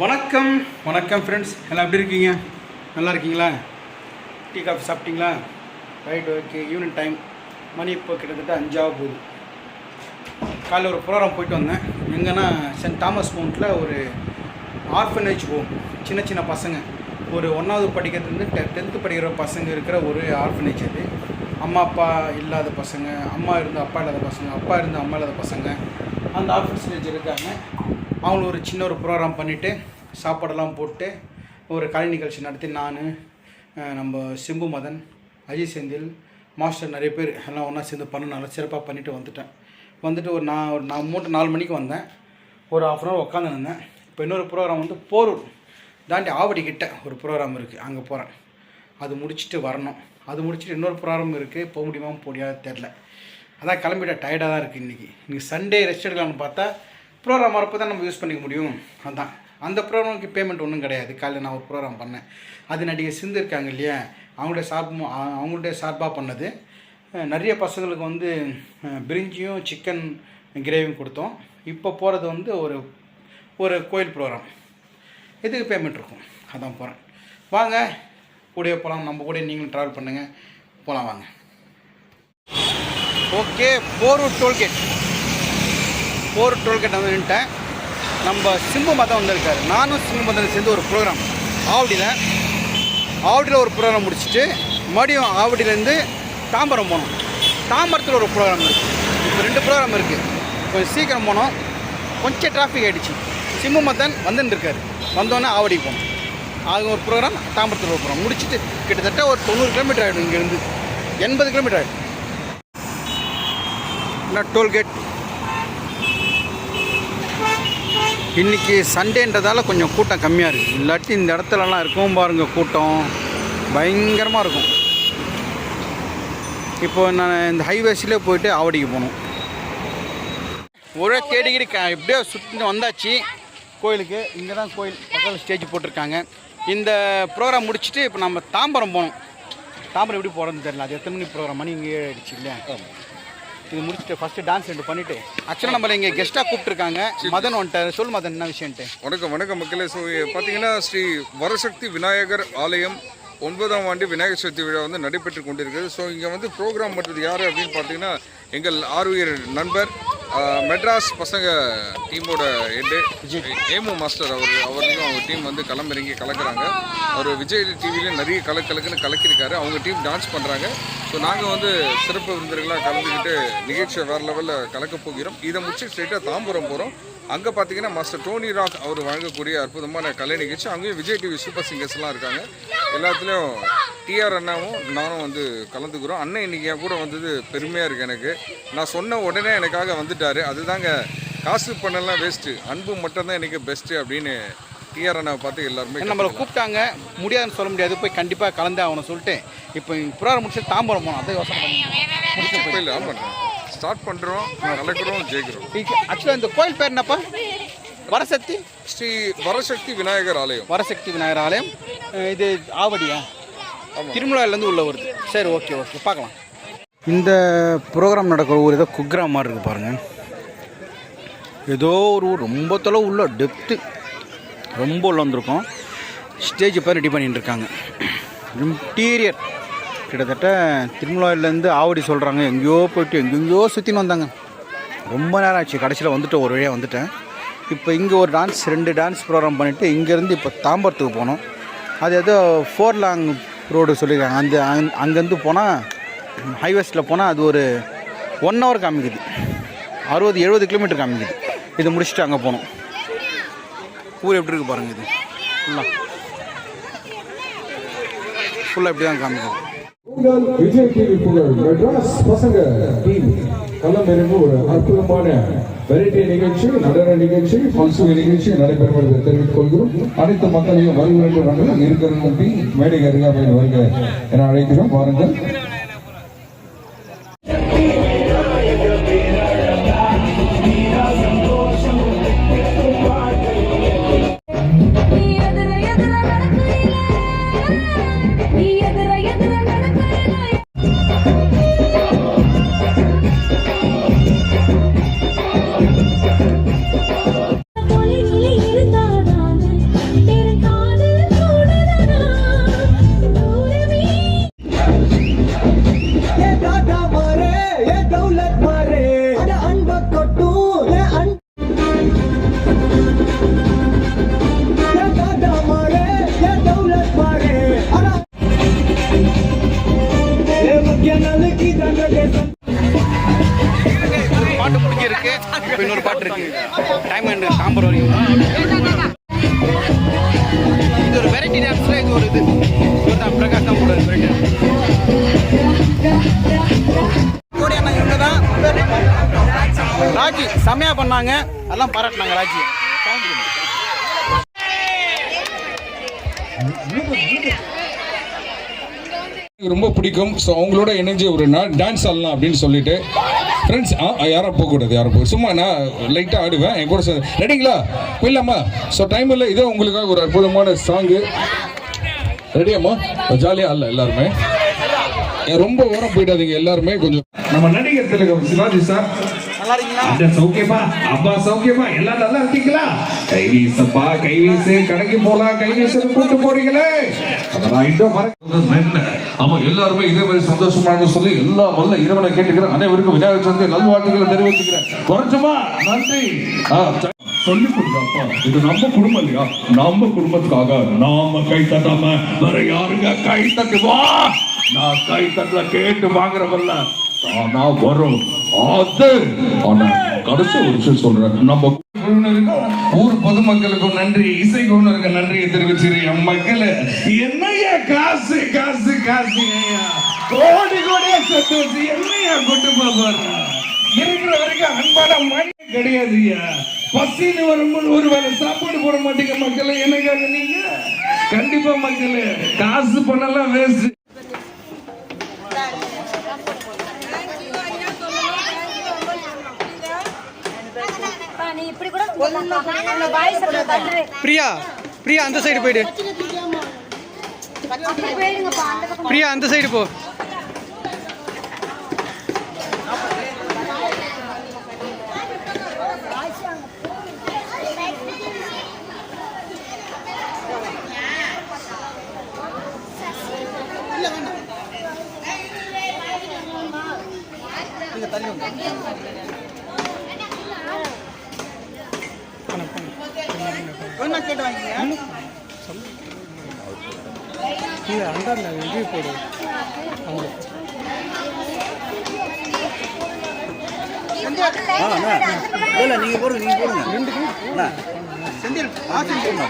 வணக்கம். வணக்கம் ஃப்ரெண்ட்ஸ் எல்லாம் எப்படி இருக்கீங்க? நல்லா இருக்கீங்களா? டீ காஃபி சாப்பிட்டீங்களா? Right okay. Evening time. மணி இப்போ கிட்டத்தட்ட அஞ்சாவது போகுது. காலையில் ஒரு ப்ரோக்ராம் போயிட்டு வந்தேன். எங்கன்னா சென்ட் தாமஸ் மவுண்ட்டில் ஒரு ஆர்ஃபனேஜ் ஹோம். சின்ன சின்ன பசங்க. ஒரு ஒன்றாவது படிக்கிறதுலேருந்து டெ டென்த்து படிக்கிற பசங்க இருக்கிற ஒரு ஆர்ஃபனேஜ் அது. அம்மா அப்பா இல்லாத பசங்க அம்மா இருந்து அப்பா இல்லாத பசங்க அப்பா இருந்து அம்மா இல்லாத பசங்க அந்த ஆர்ஃபனேஜ் இருக்காங்க. அவங்களும் ஒரு சின்ன ஒரு ப்ரோக்ராம் பண்ணிவிட்டு சாப்பாடெல்லாம் போட்டு ஒரு கலை நிகழ்ச்சி நடத்தி நான் நம்ம சிம்பு மதன் அஜய் செந்தில் மாஸ்டர் நிறைய பேர் எல்லாம் ஒன்றா சேர்ந்து பண்ணனால சிறப்பாக பண்ணிவிட்டு வந்துட்டேன். வந்துட்டு ஒரு நான் ஒரு நான் மூன்று நாலு மணிக்கு வந்தேன். ஒரு ஆஃப் அன் ஹவர் உட்காந்துருந்தேன் இப்போ இன்னொரு ப்ரோக்ராம் வந்து போரூர் தாண்டி ஆவடிக்கிட்ட ஒரு ப்ரோக்ராம் இருக்குது அங்கே போகிறேன் அது முடிச்சுட்டு வரணும். அது முடிச்சுட்டு இன்னொரு ப்ரோக்ராம் இருக்குது போக முடியுமா போடியா தெரில அதான் கிளம்பிட்ட டயர்டாக தான் இருக்குது இன்றைக்கி இன்றைக்கி சண்டே ரெஸ்ட் எடுக்கலாம்னு பார்த்தா ப்ரோக்ராம் வரப்போ தான் நம்ம யூஸ் பண்ணிக்க முடியும். அதுதான் அந்த ப்ரோக்ராமுக்கு பேமெண்ட் ஒன்றும் கிடையாது. காலையில் நான் ஒரு ப்ரோக்ராம் பண்ணேன். அது நடிகை சிந்து இருக்காங்க இல்லையா? அவங்களுடைய சார்பு அவங்களுடைய சார்பாக பண்ணது. நிறைய பசங்களுக்கு வந்து பிரிஞ்சியும் சிக்கன் கிரேவியும் கொடுத்தோம். இப்போ போகிறது வந்து ஒரு ஒரு கோயில் ப்ரோக்ராம் இதுக்கு பேமெண்ட் இருக்கும். அதான் போகிறேன் வாங்க. கூடயே போகலாம் நம்ம கூட நீங்களும் ட்ராவல் பண்ணுங்கள் போகலாம் வாங்க. ஓகே. போரூர் டோல்கேட் போர் டோல்கேட் வந்து நின்ட்டேன் நம்ம சிம்பு மதம் வந்திருக்காரு. நானும் சிம்பு மதம் சேர்ந்து ஒரு ப்ரோக்ராம் ஆவடியில் ஆவடியில் ஒரு ப்ரோக்ராம் முடிச்சுட்டு மறுபடியும் ஆவடியிலேருந்து தாம்பரம் போனோம். தாம்பரத்தில் ஒரு ப்ரோக்ராம் இருக்குது இப்போ ரெண்டு ப்ரோக்ராம் இருக்குது கொஞ்சம் சீக்கிரம் போனோம். கொஞ்சம் டிராஃபிக் ஆகிடுச்சு சிம்பு மதன் வந்துன்னு வந்தோன்னே ஆவடி ஆவடிக்கு போனோம். அது ஒரு ப்ரோக்ராம் தாம்பரத்தில் ஒரு ப்ரோக்ராம் முடிச்சுட்டு கிட்டத்தட்ட ஒரு தொண்ணூறு கிலோமீட்டர் ஆகிடும் இங்கேருந்து. எண்பது கிலோமீட்டர் ஆகிடும் நான் டோல்கேட் இன்றைக்கி சண்டேன்றதால கொஞ்சம் கூட்டம் கம்மியாக இருக்குது இல்லாட்டி இந்த இடத்துலலாம் இருக்கும் பாருங்கள் கூட்டம் பயங்கரமாக இருக்கும். இப்போ நான் இந்த ஹைவேஸ்லேயே போயிட்டு ஆவடிக்கு போகணும். ஒரே தேடிக்கிடி க எப்படியோ சுற்றி வந்தாச்சு. கோயிலுக்கு. இங்கே தான் கோயில் பக்கத்தில் ஸ்டேஜ் போட்டிருக்காங்க. இந்த ப்ரோக்ராம் முடிச்சுட்டு இப்போ நம்ம தாம்பரம் போகணும். தாம்பரம் எப்படி போகிறதுன்னு தெரியல. அது எத்தனை மணி ப்ரோக்ராம் மணி இங்கே ஆகிடுச்சு இல்லையா? இது முடிச்சுட்டு ஃபஸ்ட்டு டான்ஸ் ரெண்டு பண்ணிவிட்டு ஆக்சுவலாக நம்மளை இங்கே கெஸ்ட்டாக கூப்பிட்டுருக்காங்க. மதன் வந்துட்டார். சொல் மதன் என்ன விஷயன்ட்டு வணக்கம் வணக்கம் மக்களே. ஸோ பார்த்தீங்கன்னா ஸ்ரீ வரசக்தி விநாயகர் ஆலயம் ஒன்பதாம் ஆண்டு விநாயகர் சதுர்த்தி விழா வந்து நடைபெற்று கொண்டிருக்கிறது. ஸோ இங்கே வந்து ப்ரோக்ராம் பண்ணுறது யார் அப்படின்னு பார்த்தீங்கன்னா எங்கள் ஆர்வியர் நண்பர் மெட்ராஸ் பசங்க டீமோட ஹெட்டு ஏமு மாஸ்டர் அவர் அவர்களும் அவங்க டீம் வந்து களமிறங்கி கலக்குறாங்க. அவர் விஜய் டிவிலையும் நிறைய கலக்கு கலக்குன்னு கலக்கியிருக்காரு. அவங்க டீம் டான்ஸ் பண்ணுறாங்க ஸோ நாங்கள் வந்து சிறப்பு விருந்தர்களாக கலந்துக்கிட்டு நிகழ்ச்சியை வேறு லெவலில் கலக்க போகிறோம். இதை முடிச்சு ஸ்ட்ரெயிட்டாக தாம்பரம் போகிறோம் அங்கே பார்த்தீங்கன்னா மாஸ்டர் டோனி ராக் அவர் வழங்கக்கூடிய அற்புதமான கலை நிகழ்ச்சி. அங்கேயும் விஜய் டிவி சூப்பர் சிங்கர்ஸ்லாம் இருக்காங்க. எல்லாத்துலேயும் டிஆர் அண்ணாவும் நானும் வந்து கலந்துக்கிறோம். அண்ணன் இன்னைக்கு கூட வந்தது பெருமையாக இருக்குது எனக்கு. நான் சொன்ன உடனே எனக்காக வந்துட்டாரு அதுதாங்க காசு பண்ணலாம் வேஸ்ட்டு அன்பு மட்டும்தான் எனக்கு பெஸ்ட்டு அப்படின்னு டிஆர் அண்ணாவை பார்த்து எல்லாருமே நம்மளை கூப்பிட்டாங்க. முடியாதுன்னு சொல்ல முடியாது. போய் கண்டிப்பாக கலந்தே ஆகணும் சொல்லிட்டு இப்போ ப்ரோக்ராம் முடிச்சு தாம்பரம் போகணும் அதை யோசனை பண்ணி. இல்லை ஆமாம் ஸ்டார்ட் பண்ணுறோம் கலக்கிறோம் ஜெயிக்கிறோம். ஆக்சுவலாக இந்த கோயில் பேர் என்னப்பா? வரசக்தி? ஸ்ரீ வரசக்தி விநாயகர் ஆலயம். வரசக்தி விநாயகர் ஆலயம். இது ஆவடியா? திருமலாயிலேருந்து உள்ள வருது சரி ஓகே ஓகே பார்க்கலாம். இந்த ப்ரோக்ராம் நடக்கிற ஊர் ஏதோ குக்ராம் மாதிரி இருக்குது பாருங்கள் ஏதோ ஒரு ஊர் ரொம்ப தொலைவு உள்ள டெப்த்து ரொம்ப உள்ள வந்திருக்கோம். ஸ்டேஜ் இப்போ ரெடி பண்ணிட்டுருக்காங்க இன்டீரியர் கிட்டத்தட்ட திருமலாயிலேருந்து ஆவடி சொல்கிறாங்க எங்கேயோ போயிட்டு எங்கெங்கேயோ சுற்றின்னு வந்தாங்க. ரொம்ப நேரம் ஆச்சு. கடைசியில் வந்துட்டு ஒரு வழியாக வந்துட்டேன். இப்போ இங்கே ஒரு டான்ஸ் ரெண்டு டான்ஸ் ப்ரோக்ராம் பண்ணிவிட்டு இங்கேருந்து இப்போ தாம்பரத்துக்கு போனோம். அது ஏதோ ஃபோர் லாங் ரோடு சொல்லியிருக்காங்க. அந்த அங்க- அங்கேருந்து போனால் ஹைவேஸில் போனால் அது ஒரு ஒன் ஹவர் காமிக்குது. அறுபது எழுபது கிலோமீட்டர் காமிக்குது. இது முடிச்சுட்டு அங்கே போனோம் ஊர் எப்படி இருக்கு பாருங்க இது. ஃபுல்லாக ஃபுல்லாக இப்படி தான் காமிக்குது. உங்கள் விஜய் டிவி புகழ் மெட்ராஸ் பசங்க டீம். களம் ஒரு அற்புதமான வெரைட்டி நிகழ்ச்சி நடன நிகழ்ச்சி பல்சுவை நிகழ்ச்சி நடைபெறும் என்று தெரிவித்துக் கொள்கிறோம். அனைத்து மக்களையும் வருகின்ற நாங்கள் இருக்கிற டீம் மேடை அருகாமையில் வருக என அழைக்கிறோம். வாருங்கள். வெரைட்டி டான்ஸில் இது ஒரு இது இவர் தான் கூட வெரைட்டி இவங்க தான் ராஜி செம்மையாக பண்ணாங்க எல்லாம் பாராட்டினாங்க ராஜி ரொம்ப பிடிக்கும். ஸோ அவங்களோட இணைஞ்சு ஒரு டான்ஸ் ஆடலாம் அப்படின்னு சொல்லிட்டு. ஃப்ரெண்ட்ஸ் ஆ யாரும் போகக்கூடாது யாரும் போக சும்மா நான் லைட்டாக ஆடுவேன் என் கூட சேர்ந்து ரெடிங்களா போயிடலாமா? ஸோ டைம் இல்லை இதே உங்களுக்காக ஒரு அற்புதமான சாங்கு ரெடியாம்மா ஜாலியாக அல்ல எல்லாருமே. ரொம்ப ஓரம் போயிடாதீங்க எல்லாருமே கொஞ்சம் நம்ம நடிகர் திலகம் சிவாஜி சார். நல்லா இருக்கீங்களா? அண்ணா சௌக்கியமா? அப்பா சௌக்கியமா? எல்லாம் நல்லா இருக்கீங்களா? கை வீசப்பா கை வீசு கடைக்கு போலாம் கை வீசு கூட்டு போறீங்களே. அதெல்லாம் இன்னும் மறக்க ஆமா எல்லாருமே இதே மாதிரி சந்தோஷமாக சொல்லி எல்லா வல்ல இறைவனை கேட்டுக்கிறேன். அனைவருக்கும் விநாயகர் சந்தை நல்வாழ்த்துக்களை தெரிவிச்சுக்கிறேன் குறைஞ்சமா நன்றி. சொல்லி கொடுங்கப்பா. இது நம்ம குடும்பம் இல்லையா? நம்ம குடும்பத்துக்காக நாம கை தட்டாம வேற யாருங்க கை தட்டுவா நான் கை தட்டல கேட்டு வாங்குறவல்ல. ஆனா வரும். அது. ஆனா கடைசி ஒரு விஷயம் சொல்றேன். நம்ம ஊர் பொதுமக்களுக்கும் நன்றி இசை குழுவினருக்கு நன்றியை தெரிவிச்சுக்கிறேன். என் மக்கள் என்னையா காசு காசு காசு கோடி கோடியா சொத்து வச்சு என்னையா கொண்டு போவாரு இருக்கிற வரைக்கும் அன்பான மணி கிடையாது பசின்னு வரும்போது ஒரு வேளை சாப்பாடு போட மாட்டீங்க மக்கள். என்னைக்காக நீங்க? கண்டிப்பா மக்களே. காசு பண்ணலாம் வேஸ்ட் நீ இப்படி கூட பாய்ஸ் தள்ளுறேன் பிரியா பிரியா அந்த சைடு போயிடு. பிரியா அந்த சைடு போ. கேட்டு கீழே அண்டரில் ரிவ்யூ போடு இல்லை நீங்கள் போடுங்க நீங்கள் போடுங்க. ரெண்டு செந்தில் ஆ செந்தில்.